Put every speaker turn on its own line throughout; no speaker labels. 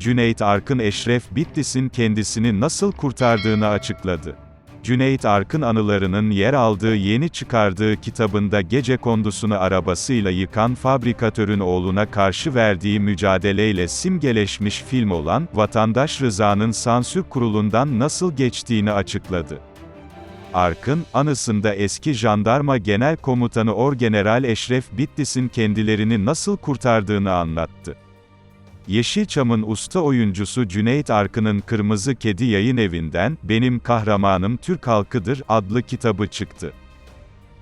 Cüneyt Arkın Eşref Bitlis'in kendisini nasıl kurtardığını açıkladı. Cüneyt Arkın anılarının yer aldığı yeni çıkardığı kitabında gece kondusunu arabasıyla yıkan fabrikatörün oğluna karşı verdiği mücadeleyle simgeleşmiş film olan, Vatandaş Rıza'nın sansür kurulundan nasıl geçtiğini açıkladı. Arkın, anısında eski jandarma genel komutanı Orgeneral Eşref Bitlis'in kendilerini nasıl kurtardığını anlattı. Yeşilçam'ın usta oyuncusu Cüneyt Arkın'ın Kırmızı Kedi yayın evinden, Benim Kahramanım Türk Halkıdır adlı kitabı çıktı.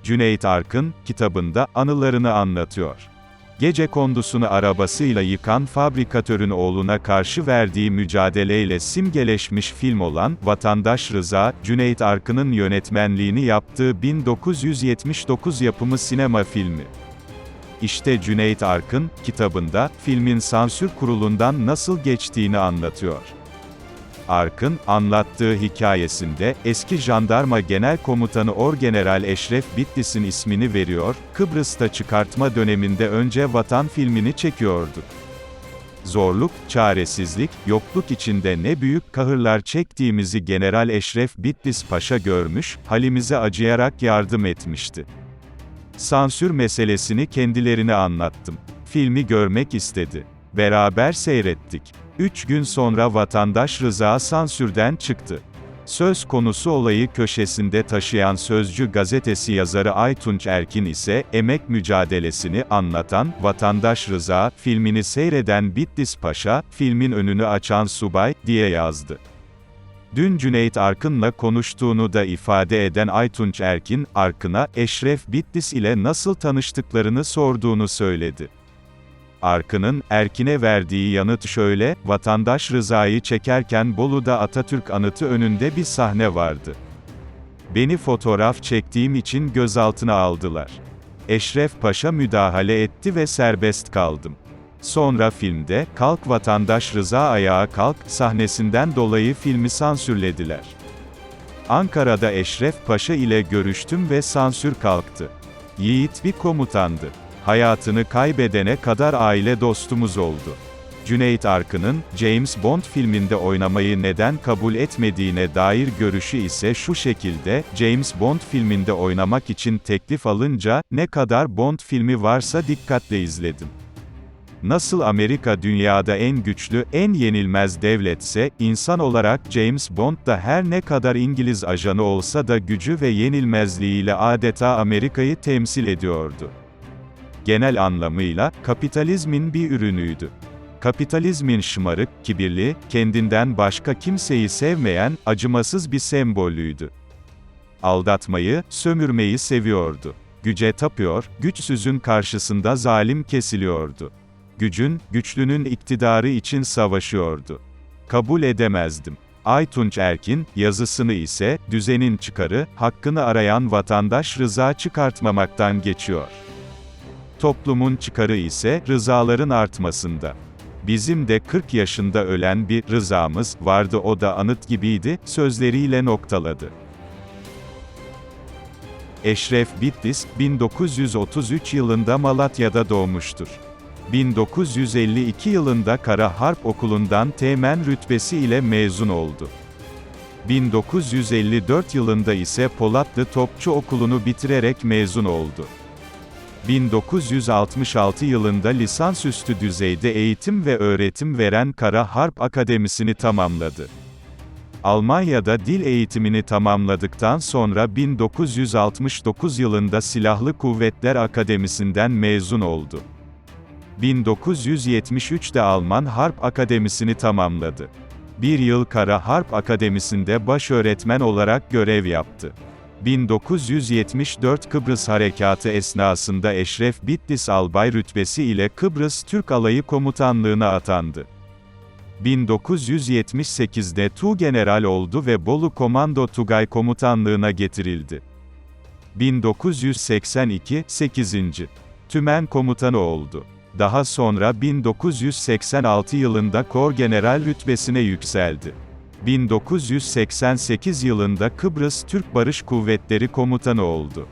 Cüneyt Arkın, kitabında, anılarını anlatıyor. Gece kondusunu arabasıyla yıkan fabrikatörün oğluna karşı verdiği mücadeleyle simgeleşmiş film olan, Vatandaş Rıza, Cüneyt Arkın'ın yönetmenliğini yaptığı 1979 yapımı sinema filmi. İşte Cüneyt Arkın, kitabında, filmin sansür kurulundan nasıl geçtiğini anlatıyor. Arkın, anlattığı hikayesinde, eski jandarma genel komutanı Orgeneral Eşref Bitlis'in ismini veriyor, Kıbrıs'ta çıkartma döneminde önce Vatan filmini çekiyorduk. Zorluk, çaresizlik, yokluk içinde ne büyük kahırlar çektiğimizi General Eşref Bitlis Paşa görmüş, halimize acıyarak yardım etmişti. Sansür meselesini kendilerine anlattım. Filmi görmek istedi. Beraber seyrettik. Üç gün sonra vatandaş Rıza sansürden çıktı. Söz konusu olayı köşesinde taşıyan Sözcü gazetesi yazarı Aytunç Erkin ise, emek mücadelesini anlatan, Vatandaş Rıza, filmini seyreden Bitlis Paşa, filmin önünü açan subay, diye yazdı. Dün Cüneyt Arkın'la konuştuğunu da ifade eden Aytunç Erkin, Arkın'a, Eşref Bitlis ile nasıl tanıştıklarını sorduğunu söyledi. Arkın'ın, Erkin'e verdiği yanıt şöyle, vatandaş Rıza'yı çekerken Bolu'da Atatürk anıtı önünde bir sahne vardı. Beni fotoğraf çektiğim için gözaltına aldılar. Eşref Paşa müdahale etti ve serbest kaldım. Sonra filmde, Kalk Vatandaş Rıza Ayağa Kalk, sahnesinden dolayı filmi sansürlediler. Ankara'da Eşref Paşa ile görüştüm ve sansür kalktı. Yiğit bir komutandı. Hayatını kaybedene kadar aile dostumuz oldu. Cüneyt Arkın'ın, James Bond filminde oynamayı neden kabul etmediğine dair görüşü ise şu şekilde, James Bond filminde oynamak için teklif alınca, ne kadar Bond filmi varsa dikkatle izledim. Nasıl Amerika dünyada en güçlü, en yenilmez devletse, insan olarak James Bond da her ne kadar İngiliz ajanı olsa da gücü ve yenilmezliğiyle adeta Amerika'yı temsil ediyordu. Genel anlamıyla, kapitalizmin bir ürünüydü. Kapitalizmin şımarık, kibirli, kendinden başka kimseyi sevmeyen, acımasız bir sembolüydü. Aldatmayı, sömürmeyi seviyordu. Güce tapıyor, güçsüzün karşısında zalim kesiliyordu. Gücün, güçlünün iktidarı için savaşıyordu. Kabul edemezdim. Aytunç Erkin, yazısını ise, düzenin çıkarı, hakkını arayan vatandaş rıza çıkartmamaktan geçiyor. Toplumun çıkarı ise, rızaların artmasında. Bizim de 40 yaşında ölen bir rızamız vardı o da anıt gibiydi, sözleriyle noktaladı. Eşref Bitlis, 1933 yılında Malatya'da doğmuştur. 1952 yılında Kara Harp Okulu'ndan teğmen rütbesi ile mezun oldu. 1954 yılında ise Polatlı Topçu Okulu'nu bitirerek mezun oldu. 1966 yılında lisansüstü düzeyde eğitim ve öğretim veren Kara Harp Akademisi'ni tamamladı. Almanya'da dil eğitimini tamamladıktan sonra 1969 yılında Silahlı Kuvvetler Akademisi'nden mezun oldu. 1973'te Alman Harp Akademisi'ni tamamladı. Bir yıl Kara Harp Akademisi'nde baş öğretmen olarak görev yaptı. 1974 Kıbrıs Harekatı esnasında Eşref Bitlis albay rütbesi ile Kıbrıs Türk Alayı Komutanlığına atandı. 1978'de Tuğgeneral oldu ve Bolu Komando Tugay Komutanlığına getirildi. 1982, 8. Tümen Komutanı oldu. Daha sonra 1986 yılında Kor General rütbesine yükseldi. 1988 yılında Kıbrıs Türk Barış Kuvvetleri Komutanı oldu.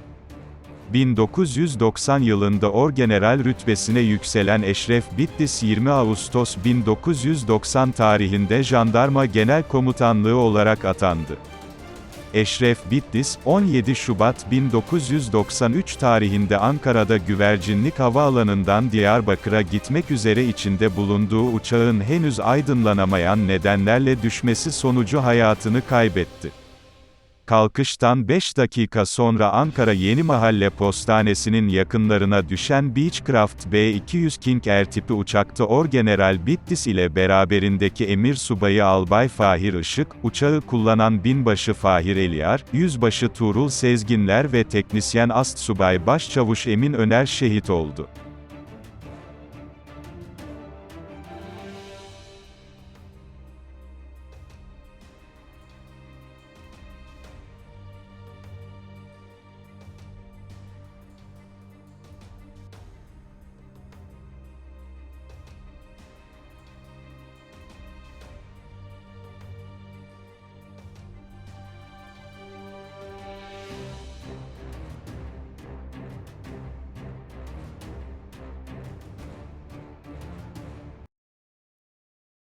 1990 yılında orgeneral rütbesine yükselen Eşref Bitlis 20 Ağustos 1990 tarihinde Jandarma Genel Komutanlığı olarak atandı. Eşref Bitlis, 17 Şubat 1993 tarihinde Ankara'da Güvercinlik Havaalanı'ndan Diyarbakır'a gitmek üzere içinde bulunduğu uçağın henüz aydınlanamayan nedenlerle düşmesi sonucu hayatını kaybetti. Kalkıştan 5 dakika sonra Ankara Yeni Mahalle Postanesi'nin yakınlarına düşen Beechcraft B-200 King Air tipi uçakta Orgeneral Bitlis ile beraberindeki Emir Subayı Albay Fahir Işık, uçağı kullanan binbaşı Fahir Eliyar, yüzbaşı Tuğrul Sezginler ve teknisyen Ast Subay Başçavuş Emin Öner şehit oldu.